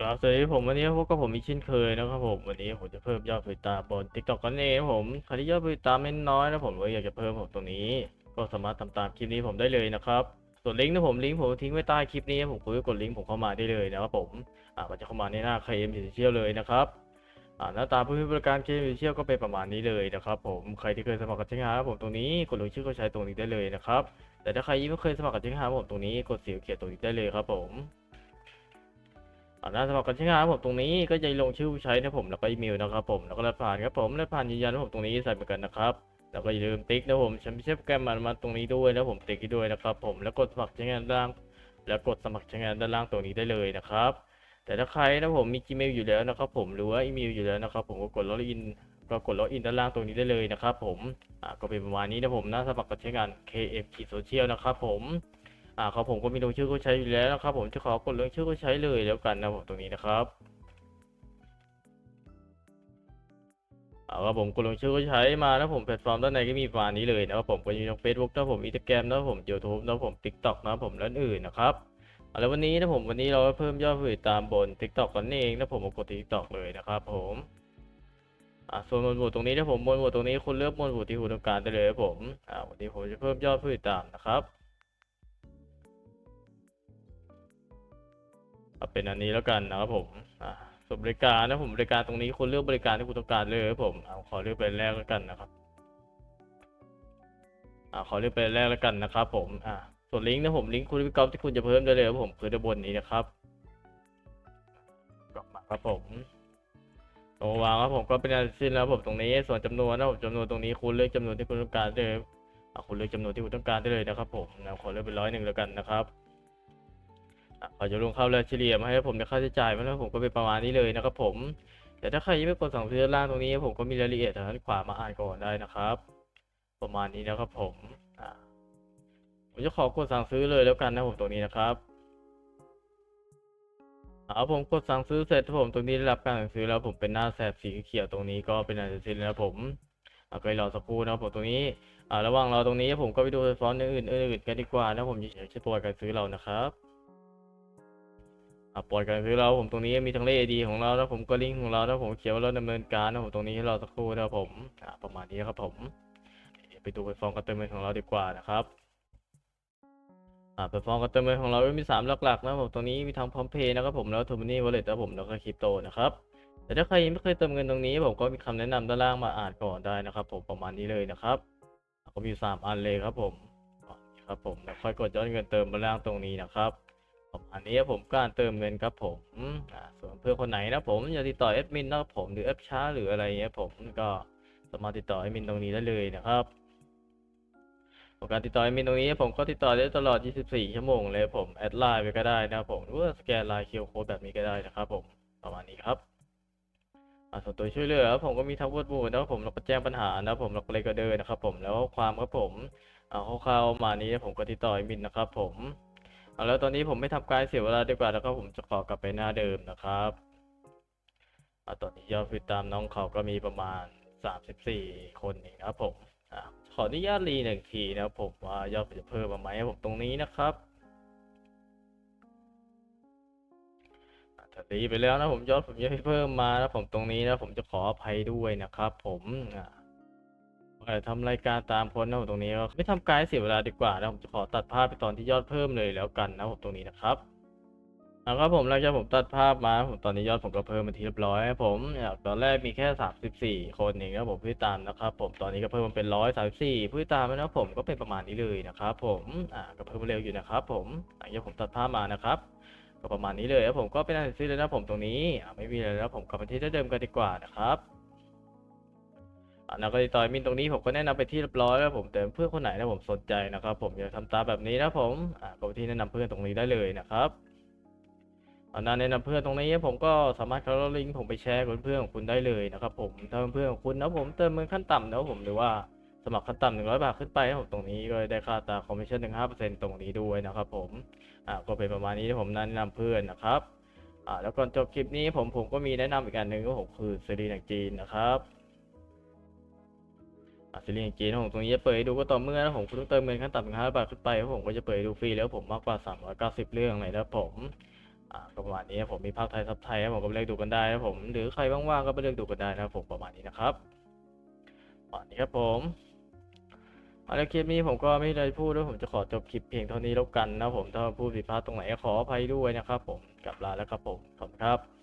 ครับสวัสดีผมวันนี้พบกับผมอีกเช่นเคยนะครับผมวันนี้ผมจะเพิ่มยอดผู้ติดตามบน TikTok กันเองผมใครที่ยอดผู้ติดตามไม่น้อยนะผมก็อยากจะเพิ่มผมตรงนี้ ก็สามารถทำตามคลิปนี้ผมได้เลยนะครับส่วนลิงก์นะผมลิงก์ผมทิ้งไว้ใต้คลิปนี้ผมก็กดลิงก์ผมเข้ามาได้เลยนะครับผมอ่าก็จะเข้ามาในหน้า KM Official เลยนะครับอ่าหน้าตาผู้ให้บริการ KM Official ก็เป็นประมาณนี้เลยนะครับผมใครที่เคยสมัครกับเช้งหาผมตรงนี้กดลงชื่อก็ใช้ตรงนี้ได้เลยนะครับแต่ถ้าใครยังไม่เคยสมัครกับเช้งหาผมตรงนี้กดสีเขียวตรงนี้ได้เลยครับผม อ่าหน้าสมัครกันใช้งานผมตรงนี้ก็จะลงชื่อผู้ใช้นะผมแล้วก็อีเมลนะครับผมแล้วก็รหัสผ่านครับผมรหัสผ่านยืนยันว่าผมตรงนี้ใส่เหมือนกันนะครับแล้วก็อย่าลืมติ๊กนะผมฉันไม่ใช่โปรแกรมมันมาตรงนี้ด้วยนะผมติ๊กด้วยนะครับผมแล้วกดสมัครใช้งานด้านล่าง แล้วกดสมัครใช้งานด้านล่างตรงนี้ได้เลยนะครับ แต่ถ้าใครนะผมมี Gmail อยู่แล้วนะครับผมหรือว่าอีเมลอยู่แล้วนะครับผมก็กดล็อกอินก็กดล็อกอินด้านล่างตรงนี้ได้เลยนะครับผมก็เป็นประมาณนี้นะผมหน้าสมัครกันใช้งาน KF Social นะครับผม อ่าครับผมก็มีลงชื่อผู้ใช้อยู่แล้วนะครับ ผมจะขอกดลงชื่อผู้ใช้เลยแล้วกันนะผมตรงนี้นะครับอ่าครับผมกดลงชื่อผู้ใช้มาแล้วผมแพลตฟอร์มด้านในก็มีประมาณนี้เลยนะครับผมก็มีทั้ง Facebook นะผมอินสตาแกรมนะผมยูทูบนะผม TikTok นะผมและอื่นนะครับอ่าแล้ววันนี้นะผมวันนี้เราเพิ่มยอดผู้ติดตามบน TikTok กันเองนะผมกด TikTok เลยนะครับผมอ่าส่วนหมวดหมู่ตรงนี้นะผมหมวดหมู่ตรงนี้คุณเลือกหมวดหมู่ที่คุณต้องการได้เลยครับผมอ่าวันนี้ผมจะเพิ่มยอดผู้ติดตามนะครับ เอาเป็นอันนี้แล้วกันนะครับผมอ่าส่วนบริการนะผมบริการตรงนี้คุณเลือกบริการที่คุณต้องการเลยครับผมเอาขอเลือกเป็นแรกแล้วกันนะครับอ่าขอเลือกเป็นแรกแล้วกันนะครับผมอ่าส่วนลิงก์นะผมลิงก์คุณวิกอฟที่คุณจะเพิ่มได้เลยครับผมคือด้านบนนี้นะครับกลับมาครับผมตรงวางครับผมก็เป็นอันสิ้นแล้วผมตรงนี้ส่วนจำนวนนะผมจำนวนตรงนี้คุณเลือกจำนวนที่คุณต้องการได้เลยคุณเลือกจำนวนที่คุณต้องการได้เลยนะครับผมนะขอเลือกเป็นร้อยหนึ่งแล้วกันนะครับ ขอจะลงเข้าแล้วเฉลี่ยมาให้ผมในค่าใช้จ่ายมาแล้วผมก็เป็นประมาณนี้เลยนะครับผม แต่ถ้าใครยังไม่กดสั่งซื้อล่างตรงนี้ ผมก็มีรายละเอียดทางด้านขวามาอ่านก่อนได้นะครับ ประมาณนี้นะครับผมอ่าผมจะขอกดสั่งซื้อเลยแล้วกันนะผมตรงนี้นะครับเอาผมกดสั่งซื้อเสร็จผมตรงนี้ได้รับการสั่งซื้อแล้วผมเป็นหน้าแสบสีเขียวตรงนี้ก็เป็นอันเสร็จแล้วนะผมเอาก็รอสักครู่นะผมตรงนี้อ่าระหว่างรอตรงนี้ผมก็ไปดูฟอนต์อื่นๆอื่นกันดีกว่านะผมจะใช้โปรการซื้อเรานะครับ อะปล่อยกันคือเราผมตรงนี้มีทั้งเลขดีของเราแล้วผมก็ลิงก์ของเราแล้วผมเขียนว่าเราดำเนินการนะผมตรงนี้ให้เราสักครู่นะครับผมอะประมาณนี้ครับผมไปดูไปฟอร์มการเติมเงินของเราดีกว่านะครับอ่าไปฟอร์มการเติมเงินของเราก็มีสามหลักๆ นะผมตรงนี้มีทั้งพร้อมเพย์นะครับผมแล้วทูมินี่วอลเล็ตนะผมแล้วก็คริปโตนะครับแต่ถ้าใครยังไม่เคยเติมเงินตรงนี้ผมก็มีคำแนะนำด้านล่างมาอ่านก่อนได้นะครับ ผมประมาณนี้เลยนะครับก็มีสามอันเลยครับผมอะครับผมแล้วค่อยกดย้อนเงินเติมมาล่างตรงนี้นะครับ ประมาณนี้ผมการเติมเงินครับผมส่วนเพื่อนคนไหนนะผมอยากติดต่อแอดมินนะครับผมหรือแอปช้าหรืออะไรเงี้ยผมก็สามารถติดต่อแอดมินตรงนี้ได้เลยนะครับขอการติดต่อแอดมินตรงนี้ผมก็ติดต่อได้ตลอด 24 ชั่วโมงเลยผมแอดไลน์ไปก็ได้นะครับผมหรือว่าสแกนไลน์คิวโค้ดแบบนี้ก็ได้นะครับผมประมาณนี้ครับส่วนตัวช่วยเหลือผมก็มีทั้งวอดบูนะครับผมแล้วก็แจ้งปัญหานะครับผมแล้วก็เลยก็เดินนะครับผมแล้วความครับผมอ่าคร่าวๆมานี้ผมก็ติดต่อแอดมินนะครับผม เอาแล้วตอนนี้ผมไม่ทำการเสียเวลาดีกว่าแล้วก็ผมจะขอกลับไปหน้าเดิมนะครับเอาตอนนี้ยอดติดตามน้องเขาก็มีประมาณ 34 คนเองนะครับผมอขออนุญาตรีหนึ่งทีนะครับผมว่ายอดจะเพิ่มมาไหมผมตรงนี้นะครับถ้ารีไปแล้วนะผมยอดผมยังไม่เพิ่มมานะผมตรงนี้นะผมจะขออภัยด้วยนะครับ ผมอ่า เอ่อทำรายการตามคนนะผมตรงนี้ก็ไม่ทำการเสียเวลาดีกว่านะผมจะขอตัดภาพไปตอนที่ยอดเพิ่มเลยแล้วกันนะผมตรงนี้นะครับแล้วก็ผมหลังจากผมตัดภาพมาผมตอนนี้ยอดผมก็เพิ่มมาทีเรียบร้อยผมจากตอนแรกมีแค่สามสิบสี่คนเองนะผมผู้ติดตามนะครับผมตอนนี้ก็เพิ่มมาเป็นร้อยสามสี่ผู้ตามแล้วผมก็เป็นประมาณนี้เลยนะครับผมอ่าก็เพิ่มมาเร็วอยู่นะครับผมหลังจากผมตัดภาพมานะครับก็ประมาณนี้เลยครับผมก็เป็นอันเสร็จสิ้นแล้วนะผมตรงนี้ไม่มีอะไรแล้วผมกลับไปที่เดิมกันดีกว่านะครับ แล้วก็ติดต่อมินตรงนี้ผมก็แนะนำไปที่เรียบร้อยแล้วผมแต่เพื่อนคนไหนนะผมสนใจนะครับผมอยากทำตาแบบนี้นะผมอ่าก็ที่แนะนำเพื่อนตรงนี้ได้เลยนะครับอันนั้นแนะนำเพื่อนตรงนี้ผมก็สามารถเข้าลิงก์ผมไปแชร์กับเพื่อนของคุณได้เลยนะครับผมถ้าเพื่อนของคุณนะผมเติมเงินขั้นต่ำนะผมหรือว่าสมัครขั้นต่ำหนึ่งร้อยบาทขึ้นไปนะผมตรงนี้ก็ได้ค่าตาคอมมิชชั่นหนึ่งห้าเปอร์เซ็นต์ตรงนี้ด้วยนะครับผมอ่าก็เป็นประมาณนี้ที่ผมแนะนำเพื่อนนะครับอ่าแล้วก่อนจบคลิปนี้ผมผมก็มีแนะนำอีกอันหนึ่งก็ผมคือซีรีส์หนังจีนนะครับ อะซีรีส์จีนของตรงนี้จะเปิดให้ดูก็ต่อเมื่อนะผมคุณต้องเติมเงินขั้นต่ำถึงห้าบาทขึ้นไปผมก็จะเปิดให้ดูฟรีแล้วผมมากกว่า390เรื่องเลยนะผมอ่าก็ประมาณนี้ผมมีภาคไทยซับไทยผมก็ไปเลือกดูกันได้นะผมหรือใครว่างๆก็ไปเลือกดูกันได้นะผมประมาณนี้นะครับประมาณนี้ครับผมเอาละคลิปนี้ผมก็ไม่ได้พูดด้วยผมจะขอจบคลิปเพียงเท่านี้แล้วกันนะผมถ้าพูดผิดพลาดตรงไหนก็ขออภัยด้วยนะครับผมกลับลาแล้วครับผมขอบคุณครับ